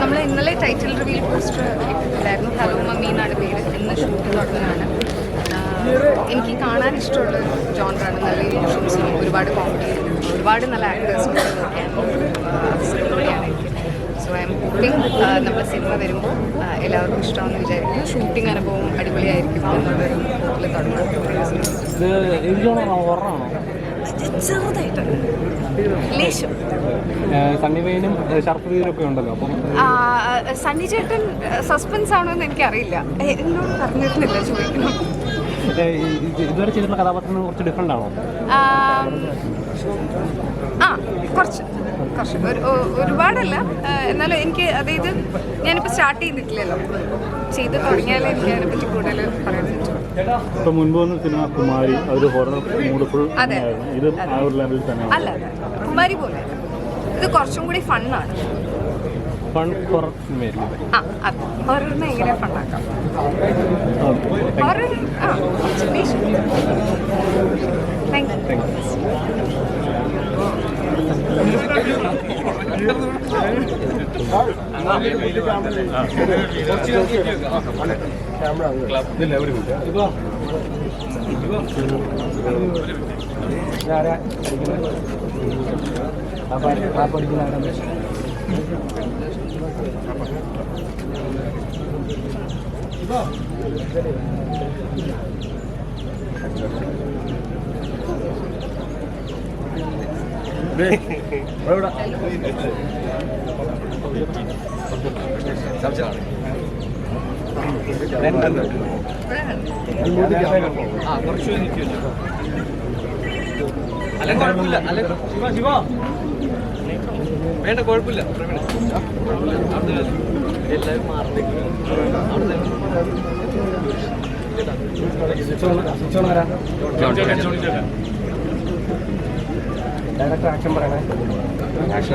നമ്മൾ ഇന്നലെ title reveal poster ഇട്ടിട്ടുണ്ടായിരുന്നു. ഹലോ മമ്മി എന്നാണ് പേര്. ഇന്ന് ഷൂട്ട് തുടങ്ങുകയാണ്. എനിക്ക് കാണാൻ ഇഷ്ടമുള്ള ജോണറാണ് നല്ല ഒരുപാട് കോമഡി ഒരുപാട് നല്ല ആക്ടേഴ്സിനോട് എല്ലാവർക്കും ഇഷ്ടമാണെന്ന് വിചാരിക്കുന്നു. ഷൂട്ടിംഗ് അനുഭവം അടിപൊളിയായിരിക്കും എന്നുള്ളൊരു തുടങ്ങും. സണ്ണി ചേട്ടൻ സസ്പെൻസ് ആണോ എന്ന് എനിക്കറിയില്ല. എന്നോട് പറഞ്ഞിരുന്നില്ല ചോദിക്കണം. ഇതുവരെ ചെയ്തിട്ടുള്ള കഥാപാത്രങ്ങൾ കുറച്ച് ഡിഫറെന്റ് ആണോ? ആ, കുറച്ച് കുറച്ച്. ഒരുപാടല്ല. എന്നാലും എനിക്ക് അതായത് ഞാനിപ്പോൾ സ്റ്റാർട്ട് ചെയ്തിട്ടില്ലല്ലോ. ചെയ്ത് തുടങ്ങിയാലേ എനിക്ക് അതിനെപ്പറ്റി കൂടുതൽ പറയാൻ പറ്റും. ഇപ്പൊ മുൻപ് വന്ന സിനിമ കുമാരി അതൊരു ഹൊറർ മൂഡ് ഫുൾ അതെ. ഇത് ആ ഒരു ലെവലിൽ തന്നെ അല്ല അല്ല. കുമാരി പോലെ. ഇത് കുറച്ചും കൂടി ഫണ്ണാണ് ഫൺ ഹൊറർ സിനിമയായിരിക്കും ആ അതെ. ഹൊററിനെ എങ്ങനെ ഫണ്ണാക്കാം ഹൊറർ ആ താങ്ക് ഇവിടെ യു അല്ല കുഴപ്പമില്ല അല്ല ശിവ ശിവ വേണ്ട കുഴപ്പമില്ല പ്രവീണ അവിടുന്ന് എല്ലാവരും മാറത്തേക്ക് അവിടുന്ന് ഡയറക്ടർ ആക്ഷൻ പറയണേ? ആക്ഷൻ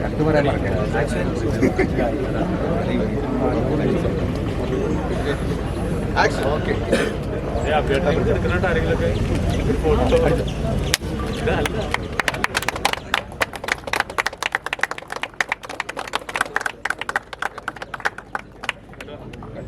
കട്ട് പറയാൻ പറഞ്ഞു ഓക്കെ എടുക്കുന്നുണ്ട് ആരെങ്കിലൊക്കെ ഫോട്ടോ